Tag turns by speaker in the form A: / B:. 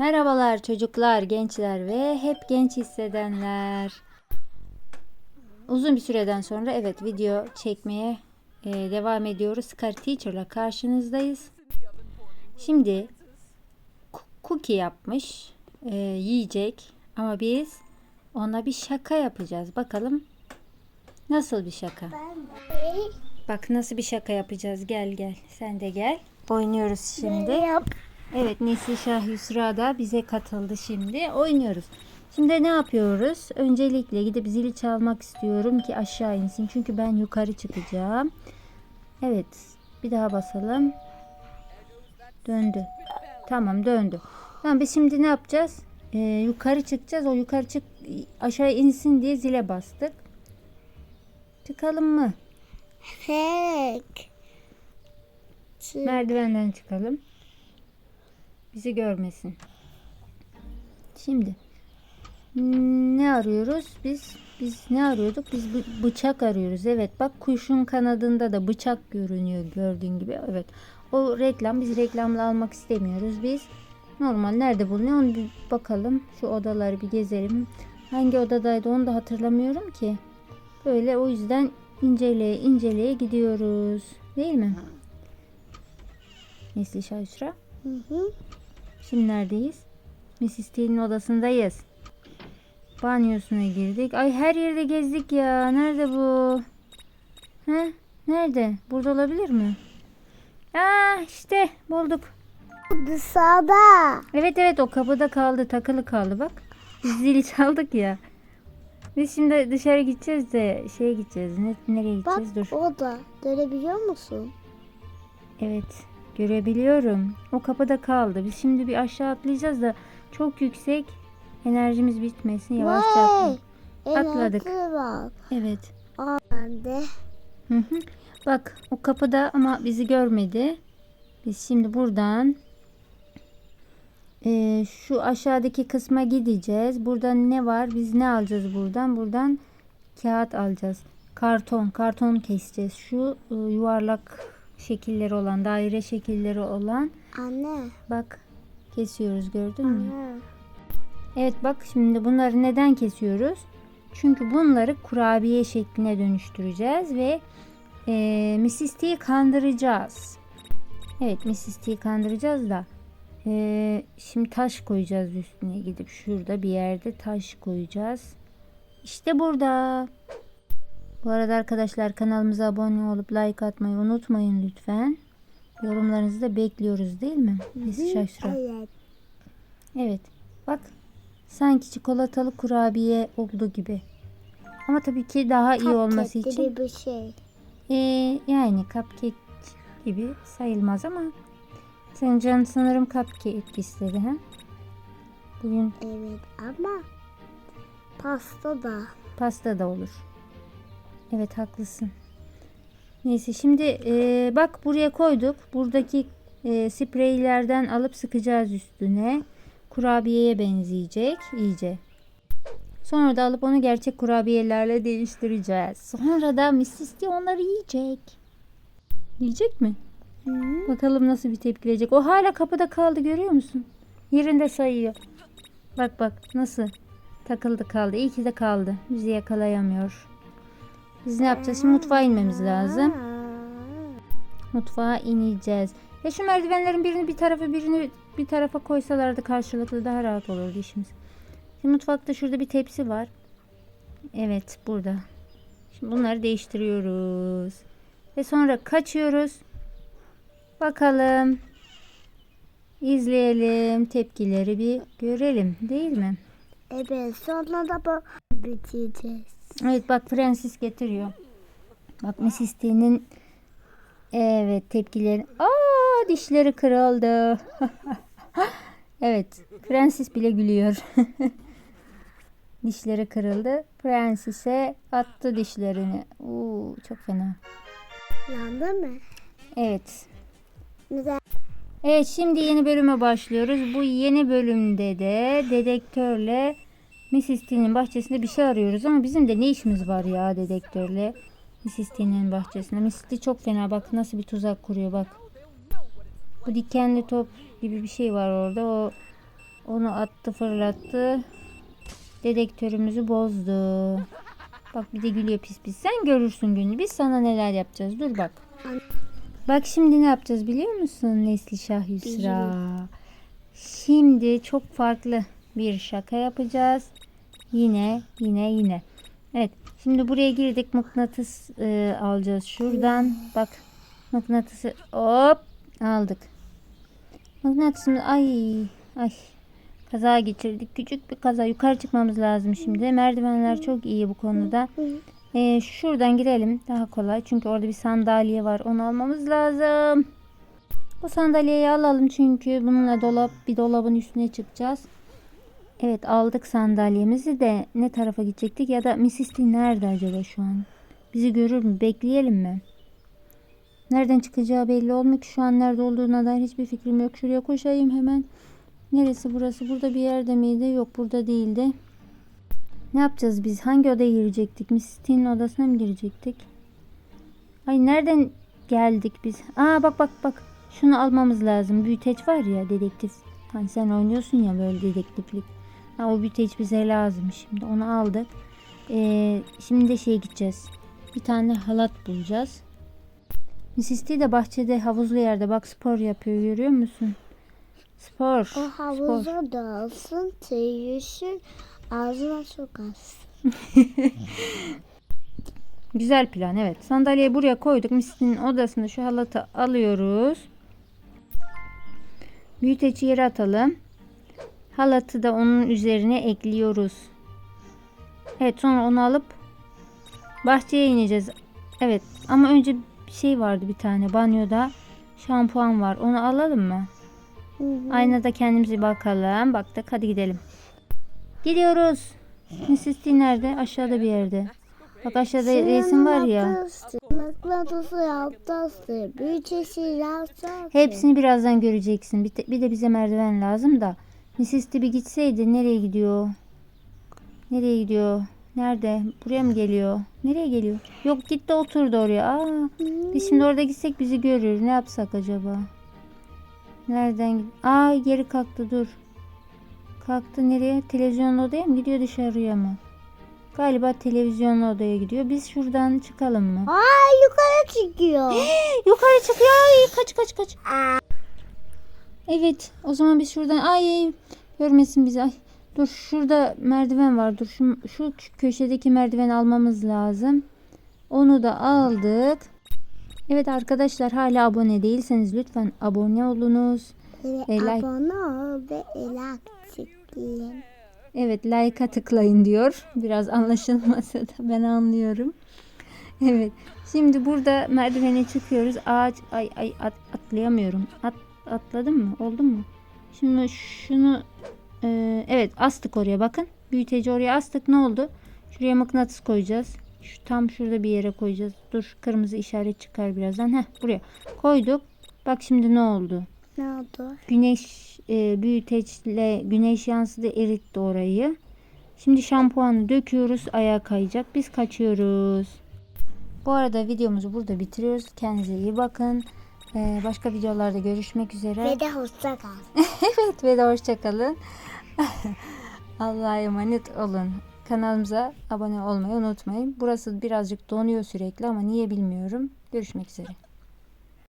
A: Merhabalar çocuklar, gençler ve hep genç hissedenler. Uzun bir süreden sonra evet video çekmeye e, devam ediyoruz. Scar Teacher'la karşınızdayız. Şimdi cookie yapmış, e, yiyecek ama biz ona bir şaka yapacağız. Bakalım nasıl bir şaka? Bak nasıl bir şaka yapacağız. Gel gel. Sen de gel. Oynuyoruz şimdi. Evet Nesil Şah Yusra da bize katıldı şimdi. Oynuyoruz. Şimdi ne yapıyoruz? Öncelikle gidip zili çalmak istiyorum ki aşağı insin. Çünkü ben yukarı çıkacağım. Evet. Bir daha basalım. Döndü. Tamam döndü. Tamam biz şimdi ne yapacağız? Ee, yukarı çıkacağız. O yukarı çık aşağı insin diye zile bastık. Çıkalım mı?
B: Fake.
A: Merdivenden çıkalım. Bizi görmesin. Şimdi ne arıyoruz? Biz biz ne arıyorduk? Biz bı- bıçak arıyoruz. Evet bak kuşun kanadında da bıçak görünüyor gördüğün gibi. Evet. O reklam biz reklamla almak istemiyoruz. Biz normal nerede bulunuyor onu bir bakalım. Şu odaları bir gezelim. Hangi odadaydı onu da hatırlamıyorum ki. Böyle o yüzden inceleye inceleye gidiyoruz. Değil mi? Nesli Şaşra.
B: Hı hı.
A: Şimdi neredeyiz? Mrs. T'nin odasındayız. Banyosuna girdik. Ay her yerde gezdik ya. Nerede bu? He? Nerede? Burada olabilir mi? Aa işte bulduk.
B: Dışarıda.
A: Evet evet o kapıda kaldı. Takılı kaldı bak. Biz zili çaldık ya. Biz şimdi dışarı gideceğiz de şeye gideceğiz. Ne, nereye
B: Bak
A: gideceğiz? Dur.
B: orada. Görebiliyor musun?
A: Evet görebiliyorum. O kapıda kaldı. Biz şimdi bir aşağı atlayacağız da çok yüksek. Enerjimiz bitmesin. Yavaşça atla-
B: Vay.
A: Atladık. Evet.
B: Aa, bende.
A: Hı hı. Bak o kapıda ama bizi görmedi. Biz şimdi buradan eee, şu aşağıdaki kısma gideceğiz. Buradan ne var? Biz ne alacağız buradan? Buradan kağıt alacağız. Karton, karton keseceğiz. Şu e, yuvarlak şekilleri olan, daire şekilleri olan
B: Anne.
A: bak kesiyoruz gördün mü?
B: Anne.
A: Evet bak şimdi bunları neden kesiyoruz? Çünkü bunları kurabiye şekline dönüştüreceğiz ve e, Mrs. T'yi kandıracağız. Evet Mrs. T'yi kandıracağız da e, şimdi taş koyacağız üstüne gidip şurada bir yerde taş koyacağız. İşte burada. Bu arada arkadaşlar kanalımıza abone olup like atmayı unutmayın lütfen. Yorumlarınızı da bekliyoruz değil mi? Nesi şaşıra.
B: Evet.
A: Evet. Bak. Sanki çikolatalı kurabiye oldu gibi. Ama tabii ki daha iyi olması
B: Cupcake
A: için
B: gibi bir şey.
A: ee, yani cupcake gibi sayılmaz ama senin canın sanırım cupcake istedi ha? Bugün
B: Evet ama pasta da.
A: pasta da olur. Evet haklısın. Neyse şimdi ee, bak buraya koyduk. Buradaki ee, spreylerden alıp sıkacağız üstüne. Kurabiyeye benzeyecek iyice. Sonra da alıp onu gerçek kurabiyelerle değiştireceğiz. Sonra da Mrs. T onları yiyecek. Yiyecek mi?
B: Hı.
A: Bakalım nasıl bir tepki verecek. O hala kapıda kaldı görüyor musun? Yerinde sayıyor. Bak bak nasıl takıldı kaldı. İyi ki de kaldı. Bizi yakalayamıyor. Biz ne yapacağız? Şimdi mutfağa inmemiz lazım. Mutfağa ineceğiz. Ya şu merdivenlerin birini bir tarafa birini bir tarafa koysalardı karşılıklı daha rahat olurdu işimiz. Şimdi mutfakta şurada bir tepsi var. Evet burada. Şimdi bunları değiştiriyoruz. Ve sonra kaçıyoruz. Bakalım. İzleyelim. Tepkileri bir görelim. Değil mi?
B: Evet sonra da bu bitireceğiz.
A: Evet bak Francis getiriyor. Bak Mrs. T'nin evet tepkileri. Aa dişleri kırıldı. evet Francis bile gülüyor. dişleri kırıldı. Francis'e attı dişlerini. Oo, çok fena.
B: Yandı mı?
A: Evet.
B: Neden?
A: Evet şimdi yeni bölüme başlıyoruz. Bu yeni bölümde de dedektörle Mrs. T'nin bahçesinde bir şey arıyoruz ama bizim de ne işimiz var ya dedektörle Mrs. T'nin bahçesinde. Mrs. T çok fena bak nasıl bir tuzak kuruyor bak. Bu dikenli top gibi bir şey var orada. O onu attı fırlattı. Dedektörümüzü bozdu. Bak bir de gülüyor pis pis. Sen görürsün günü. Biz sana neler yapacağız. Dur bak. Bak şimdi ne yapacağız biliyor musun Nesli Şah Yusra? Şimdi çok farklı bir şaka yapacağız. Yine yine yine. Evet şimdi buraya girdik mıknatıs e, alacağız şuradan. Bak mıknatısı hop aldık. Mıknatısımız ay ay kaza geçirdik. Küçük bir kaza. Yukarı çıkmamız lazım şimdi. Merdivenler çok iyi bu konuda. Ee, şuradan girelim. Daha kolay. Çünkü orada bir sandalye var. Onu almamız lazım. Bu sandalyeyi alalım çünkü bununla dolap bir dolabın üstüne çıkacağız. Evet aldık sandalyemizi de ne tarafa gidecektik ya da Mrs. T nerede acaba şu an? Bizi görür mü? Bekleyelim mi? Nereden çıkacağı belli olmuyor ki şu an nerede olduğuna dair hiçbir fikrim yok. Şuraya koşayım hemen. Neresi burası? Burada bir yerde miydi? Yok burada değildi. Ne yapacağız biz? Hangi odaya girecektik? Mrs. T'nin odasına mı girecektik? Ay nereden geldik biz? Aa bak bak bak. Şunu almamız lazım. Büyüteç var ya dedektif. Hani sen oynuyorsun ya böyle dedektiflik. Ha, o büyüteç bize lazım şimdi. Onu aldık. Ee, şimdi de şeye gideceğiz. Bir tane halat bulacağız. Mrs. T de bahçede havuzlu yerde bak spor yapıyor görüyor musun? Spor.
B: O havuza dalsın, teyüşün, ağzına sokarsın.
A: Güzel plan evet. Sandalyeyi buraya koyduk. Mrs.'nin odasında şu halatı alıyoruz. Büyüteci yere atalım. Halatı da onun üzerine ekliyoruz. Evet sonra onu alıp bahçeye ineceğiz. Evet ama önce bir şey vardı bir tane banyoda. Şampuan var. Onu alalım mı? Aynada kendimize bakalım. Baktık hadi gidelim. Gidiyoruz. Mrs. T nerede? Aşağıda bir yerde. Bak aşağıda resim var ya.
B: Mıknatısı yaptası.
A: Hepsini birazdan göreceksin. Bir, te- bir de bize merdiven lazım da. T bir gitseydi nereye gidiyor? Nereye gidiyor? Nerede? Buraya mı geliyor? Nereye geliyor? Yok gitti oturdu oraya. Aa, biz şimdi orada gitsek bizi görür. Ne yapsak acaba? Nereden? Aa geri kalktı dur. Kalktı nereye? Televizyon odaya mı gidiyor dışarıya mı? Galiba televizyon odaya gidiyor. Biz şuradan çıkalım mı?
B: Aa yukarı çıkıyor.
A: Yukarı çıkıyor. Ay, kaç kaç kaç. Evet. O zaman biz şuradan ay görmesin bizi. Ay. Dur şurada merdiven var. Dur şu, şu köşedeki merdiveni almamız lazım. Onu da aldık. Evet arkadaşlar hala abone değilseniz lütfen abone olunuz.
B: Ve
A: E, like-
B: abone ol ve el tıklayın.
A: Evet like'a tıklayın diyor. Biraz anlaşılmasa da ben anlıyorum. Evet. Şimdi burada merdivene çıkıyoruz. Ağaç ay ay at, atlayamıyorum. At, atladım mı? Oldu mu? Şimdi şunu e, evet astık oraya bakın. Büyüteci oraya astık. Ne oldu? Şuraya mıknatıs koyacağız. Şu tam şurada bir yere koyacağız. Dur kırmızı işaret çıkar birazdan. Heh buraya koyduk. Bak şimdi ne oldu?
B: Ne oldu?
A: Güneş e, büyüteçle güneş yansıdı eritti orayı. Şimdi şampuanı döküyoruz. Ayağa kayacak. Biz kaçıyoruz. Bu arada videomuzu burada bitiriyoruz. Kendinize iyi bakın. E, başka videolarda görüşmek üzere.
B: Ve de hoşça kal.
A: evet ve de hoşçakalın. Allah'a emanet olun. Kanalımıza abone olmayı unutmayın. Burası birazcık donuyor sürekli ama niye bilmiyorum. Görüşmek üzere.